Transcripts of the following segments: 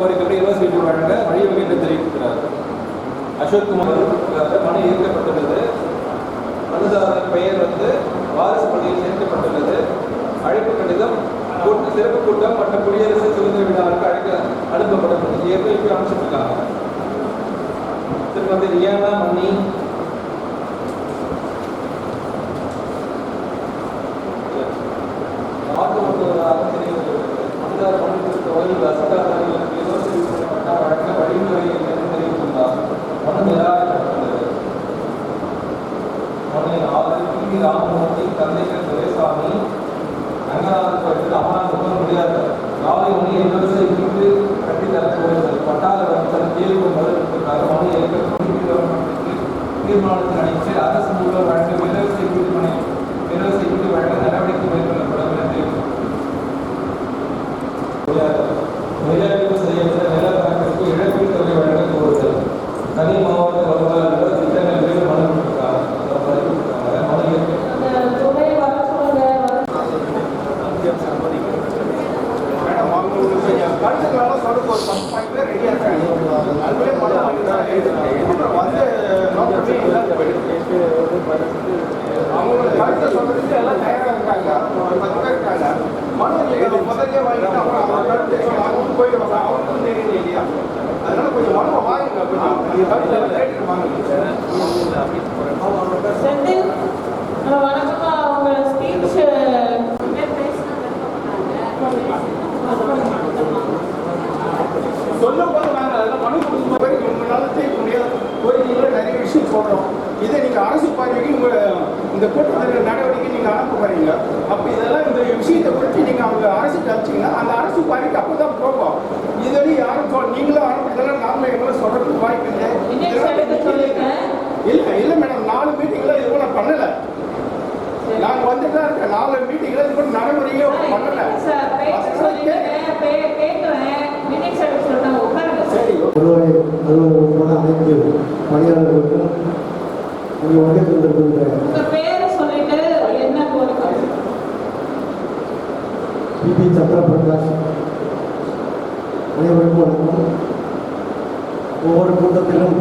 அவருக்கு யூனிவர்சிட்டி வழங்க வழிவகை என்று தெரிவிக்கிறார்? அசோக் குமார் பணி ஈர்க்கப்பட்டுள்ளது ஏற்கப்பட்டுள்ளது பெயர் வந்து வாரிசு பள்ளியில் சேர்க்கப்பட்டுள்ளது. அழைப்பு கடிதம் கூட்டு சிறப்பு கூட்டம் மற்றும் குடியரசு சுதந்திர விழாவுக்கு அழைக்க அனுப்பப்பட்டுள்ளது ஏற்கனவே அனுப்பிச்சிருக்காங்க திருமதி ரியானா மணி அடிப்படையில் அரசு மூலம் வழங்க யூனிவர்சிட்டி வீட்டு மனை யூனிவர்சிட்டி வீட்டு வழங்க நடவடிக்கை மேற்கொள்ளப்படும் என. நிலஅளவு செய்யப்பட்ட நிலப்பரப்பிற்கு இழப்பீட்டுத் தொகை வழங்க கோருதல் தனி மாவட்ட வருவாய் திட்டங்கள் மீது மனு பதிவிட்டிருக்காங்க. மனு மேடம் ஒரு ரெடியாக இருக்காங்க அதனால கொஞ்சம் மனுவை வாங்க கொஞ்சம் கேட்டுட்டு வாங்க இதை நீங்க அரசு பார்வைக்கு உங்க இந்த கூட்டத்தில் நடவடிக்கை நீங்க அனுப்ப போறீங்க. அப்ப இதெல்லாம் இந்த விஷயத்தை குறித்து நீங்க அவங்க அரசுக்கு அனுப்பிச்சீங்கன்னா அந்த அரசு பார்வைக்கு அப்பதான் போகும். இதுவரை யாரும் சொல் நீங்களும் அனுப்புறதெல்லாம் நாமளும் எவ்வளவு சொல்றதுக்கு வாய்ப்பு இல்லை இல்ல இல்ல மேடம் நாலு மீட்டிங்ல இது கூட பண்ணல. நாங்க வந்துட்டு தான் இருக்கேன். நாலு மீட்டிங்ல இது கூட நடைமுறையே பண்ணல. சார். வருவாய் அலுவலகத்தோட அனைத்து பணியாளர்களுக்கும் பேரை சொல்லிட்டு என்ன கோரிக்கை பிபி சந்திரபிரகாஷ். அனைவருக்கும் வணக்கம். ஒவ்வொரு கூட்டத்திலும்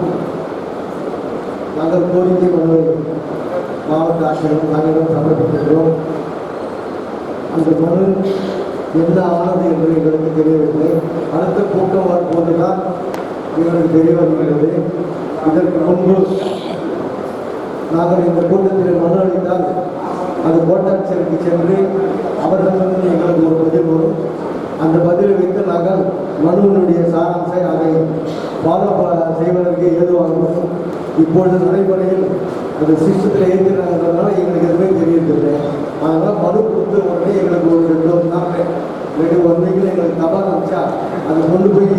நாங்கள் கோரிக்கை மனுவை மாவட்ட ஆட்சியரும் நாங்களும் சமர்ப்பிக்கின்றோம். அந்த மனு என்ன ஆனது என்று எங்களுக்கு தெரியவில்லை. அடுத்த கூட்டம் வரும்போதுதான் எங்களுக்கு தெரிய வருகிறது இதற்கு முன்பு நாங்கள் இந்த கூட்டத்தில் மனு அளித்தால் அது கோட்டாட்சியருக்கு சென்று அவர்களிடம் எங்களுக்கு ஒரு பதில் வரும். அந்த பதிலை வைத்து நாங்கள் மனுவினுடைய சாராம்சை அதை ஃபாலோ செய்வதற்கு ஏதுவாகும் இப்பொழுது நடைமுறையில் அது சிஸ்டத்தில் ஏற்றினாங்கிறதுனால எங்களுக்கு எதுவுமே தெரியவில்லை அதனால் மனு கொடுத்த உடனே எங்களுக்கு ஒரு ரெண்டு நாள் ரெண்டு ஒன் வீக்கில் எங்களுக்கு தபால் அனுப்பிச்சா அதை கொண்டு போய்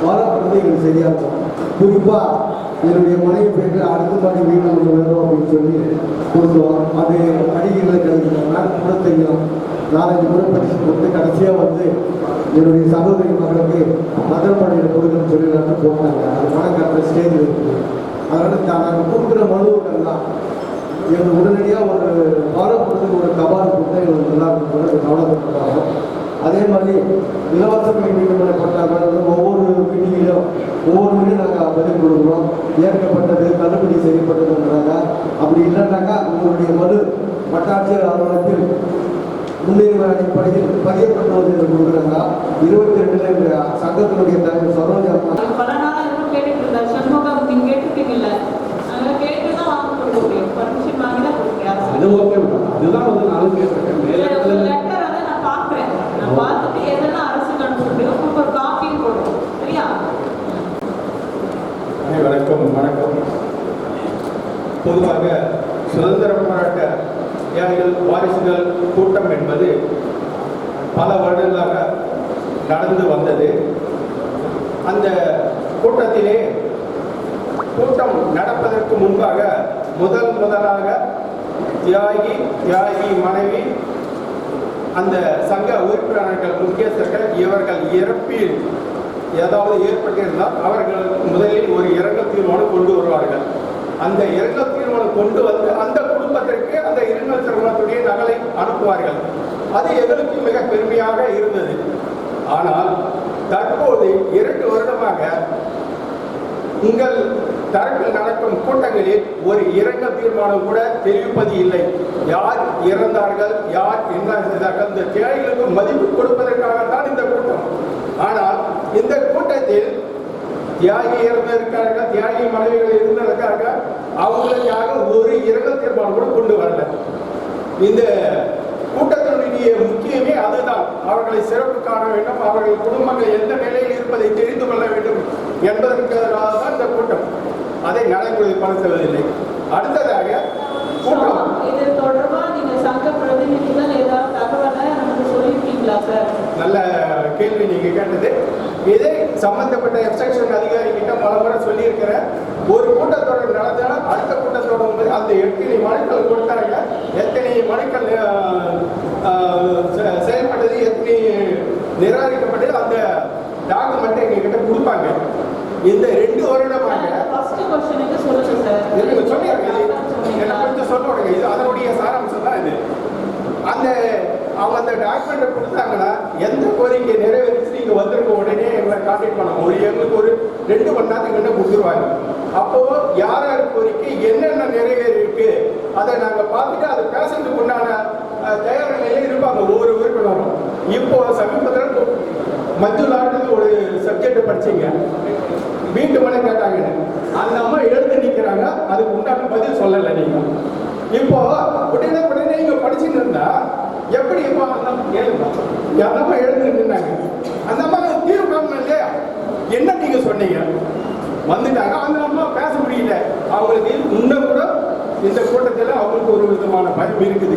ஃபாலோ பண்ணுறது எங்களுக்கு சரியாக இருக்கும். குறிப்பாக என்னுடைய மனைவி பேருக்கு அடுத்த மாதிரி வீடு ஒன்று வேணும் அப்படின்னு சொல்லி கொடுத்தோம். அது அடிகளில் கிடைக்கிறாங்க கூட தெரியும் நாலஞ்சு முறை படிச்சு கொடுத்து கடைசியாக வந்து என்னுடைய சகோதரி மகளுக்கு மதர் பள்ளியில் கொடுக்கணும்னு சொல்லி நான் போட்டாங்க அது பணம் கட்டுற ஸ்டேஜ் இருக்குது அதனால் நாங்கள் கொடுக்குற மனுவுகள்லாம் எங்களுக்கு உடனடியாக ஒரு வாரம் கொடுத்து ஒரு கபால் கொடுத்தா எங்களுக்கு நல்லா இருக்கும். கவலைப்பட்டாங்க அதே மாதிரி இலவச மீட்டிங் பண்ணப்பட்டாங்க ஒவ்வொரு மீட்டிங்கிலும் ஒவ்வொரு மீட்டிங் நாங்கள் பதில் கொடுக்குறோம். ஏற்கப்பட்டது தள்ளுபடி செய்யப்பட்டதுன்றாங்க அப்படி இல்லைன்னாக்கா உங்களுடைய மனு வட்டாட்சியர் அலுவலகத்தில் முன்னுரிமை அடிப்படையில் பதியப்பட்டுவது என்று கொடுக்குறாங்க. இருபத்தி ரெண்டுல எங்க சங்கத்தினுடைய தலைவர் சரோஜா அம்மா. பல நாளா இன்னும் கேட்டுட்டு இருந்தார் சண்முகம் நீங்க கேட்டுட்டீங்கல்ல அதனால கேட்டு தான் வாங்க கொடுக்க முடியும் பர்மிஷன் வாங்கி தான் கொடுக்க அது ஓகே மேடம் அதுதான் வந்து நானும் கேட்டிருக்கேன் மேல இடத்துல லெட்டர் அதை நான் பார்க்குறேன் நான் பார்த்துட்டு எதெல்லாம் அரசுக்கு அனுப்ப முடியும் உங்களுக்கு ஒரு காப்பியும் போடுறோம் சரியா அனைவருக்கும் வணக்கம் பொதுவாக சுதந்திர போராட்ட ஏழைகள் வாரிசுகள் கூட்டம் என்பது பல வருடங்களாக நடந்து வந்தது. அந்த கூட்டத்திலே கூட்டம் நடப்பதற்கு முன்பாக முதல் முதலாக தியாகி தியாகி மனைவி அந்த சங்க உறுப்பினர்கள் முக்கியஸ்தர்கள் இவர்கள் இறப்பில் ஏதாவது ஏற்பட்டிருந்தால் அவர்கள் முதலில் ஒரு இரங்கல் தீர்மானம் கொண்டு வருவார்கள். அந்த இரங்கல் தீர்மானம் கொண்டு வந்து அந்த குடும்பத்திற்கு அந்த இருமல் திருமணத்துடைய நகலை அனுப்புவார்கள். அது எங்களுக்கு மிக பெருமையாக இருந்தது. ஆனால் தற்போது இரண்டு வருடமாக உங்கள் தரப்பில் நடக்கும் கூட்டங்களில் ஒரு இரங்கல் தீர்மானம் கூட தெரிவிப்பது இல்லை. யார் இறந்தார்கள் யார் என்ன செய்தார்கள் இந்த தேவைகளுக்கு மதிப்பு கொடுப்பதற்காகத்தான் இந்த கூட்டம். ஆனால் இந்த கூட்டத்தில் தியாகி இறந்திருக்கிறார்கள் தியாகி மனைவிகள் இருந்திருக்கிறார்கள் அவங்களுக்காக ஒரு இரங்கல் தீர்மானம் கூட கொண்டு வரல. இந்த கூட்டத்தினுடைய முக்கியமே அதுதான். அவர்களை சிறப்பு காண வேண்டும். அவர்கள் குடும்பங்கள் எந்த நிலையில் இருப்பதை தெரிந்து கொள்ள வேண்டும் என்பதற்காக தான் இந்த கூட்டம். அதை நடைமுறைப்படுத்துவதில்லை அடுத்ததாக கூட்டம். இது தொடர்பா நீங்க சங்க பிரதிநிதிகள் ஏதாவது தகவலை நமக்கு சொல்லியிருக்கீங்களா சார்? நல்ல கேள்வி நீங்க கேட்டது. இதை சம்பந்தப்பட்ட எக்ஸ்டென்ஷன் அதிகாரி கிட்ட பல முறை சொல்லியிருக்கிறேன். ஒரு கூட்டத்தொடர் நடந்தாலும் அடுத்த கூட்டத்தொடர் அந்த எத்தனை மனுக்கள் கொடுத்தாங்க. எத்தனை மனுக்கள் அஹ், அஹ், செ- செயல்பட்டது எத்தனை நிராகரிக்கப்பட்டது அந்த டாக்குமெண்ட்டை எங்ககிட்ட கொடுப்பாங்க இந்த ரெண்டு வருடமாக ஃபர்ஸ்ட் கொஸ்டினுக்கு சொல்லுங்க சார் இருங்க சொல்லிடுறேன் இது என்னை சொன்னீங்களா? குறித்து சொல்லுவாங்க இது அதனுடைய சாராம்சம் தான் இது அந்த அவங்க அந்த டாக்குமெண்ட்டை கொடுத்தாங்கன்னா எந்த கோரிக்கை நிறைவேறிச்சு நீங்கள் வந்திருக்க உடனே எங்களை கான்டாக்ட் பண்ண ஒரு எங்களுக்கு ஒரு ரெண்டு மணி நேரத்துக்கு என்ன கொடுத்துருவாங்க. அப்போது யார் யார் கோரிக்கை என்னென்ன நிறைவேறிருக்கு அதை நாங்கள் பார்த்துட்டு அதை பேசுறதுக்கு உண்டான தயார் நிலையில இருப்பாங்க ஒவ்வொரு உறுப்பினரும். இப்போ சமீபத்தில் மஞ்சுளாட்டு ஒரு சப்ஜெக்ட் படிச்சீங்க. வீட்டு மனை கேட்டாங்க? அந்த அம்மா எழுந்து நிற்கிறாங்க அதுக்கு உண்டான பதில் சொல்லலை நீங்கள் இப்போ உடனே உடனே இங்க படிச்சுட்டு இருந்தா எப்படி இப்போ அந்த அம்மா கேளுங்க அந்த அம்மா அந்த அம்மா தீர்வு காரணம் இல்லையா? என்ன நீங்க சொன்னீங்க? வந்துட்டாங்க. அந்த அம்மா பேச முடியல. அவங்களுக்கு இன்னும் கூட இந்த கூட்டத்தில் அவங்களுக்கு ஒரு விதமான பயம் இருக்குது.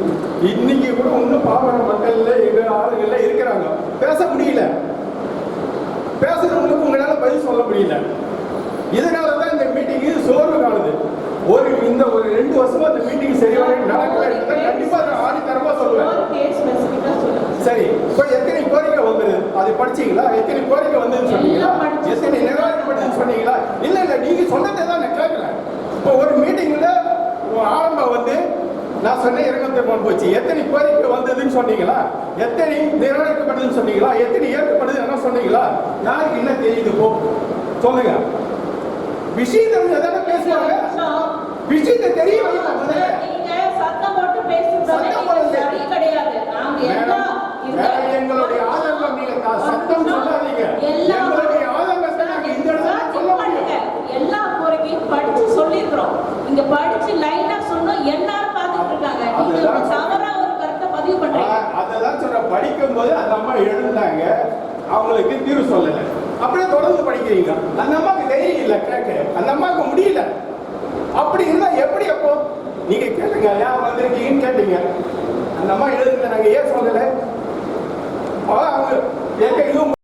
இன்னைக்கு கூட இன்னும் பாமர மக்கள்ல எங்க ஆளுங்கள்ல இருக்கிறாங்க. பேச முடியல. பேசுறவங்களுக்கு உங்களால பதில் சொல்ல முடியல. இதனால தான் இந்த மீட்டிங்கு சோர்வு காணுது. ஒரு இந்த ஒரு ரெண்டு வருஷமா இந்த மீட்டிங் சரியா நடக்கல கண்டிப்பா நான் ஆணித்தரமா சொல்லுவேன் ஒரு கேஸ் ஸ்பெசிஃபிக்கா சொல்லுங்க சரி இப்போ எத்தனை கோரிக்கை வந்தது? அது படிச்சீங்களா? எத்தனை கோரிக்கை வந்ததுன்னு சொன்னீங்களா? எத்தனை நிராகரிக்கப்பட்டதுன்னு சொன்னீங்களா? இல்ல இல்ல நீங்க சொன்னதை தான் நான் கேட்கறேன். இப்போ ஒரு மீட்டிங்ல ஆரம்பம் வந்து நான் சொன்னேன் இரநூத்தி மூணு போச்சு. எத்தனை கோரிக்கை வந்ததுன்னு சொன்னீங்களா? எத்தனை நிராகரிக்கப்பட்டதுன்னு சொன்னீங்களா? எத்தனை ஏற்கப்படுது என்ன சொன்னீங்களா? யாருக்கு என்ன தெரியுது போ சொல்லுங்க. விஷயம் தெரிஞ்சதானே பேசுவாங்க? விஷயத்தை தெரிய படிக்கும் போது அந்த அம்மா எழுந்தாங்க. அவங்களுக்கு தீர்வு சொல்லல. அப்படியே தொடர்ந்து படிக்கிறீங்க. அந்த அம்மாவுக்கு தைரியம் கேட்க அந்த அம்மாவுக்கு முடியல. அப்படி இருந்தா எப்படி அப்போ? நீங்க கேளுங்க ஏன் வந்திருக்கீங்கன்னு கேட்டீங்க. அந்த அம்மா எழுதுங்க நாங்க ஏன் சொல்லல? அவங்க எங்க இதுவும்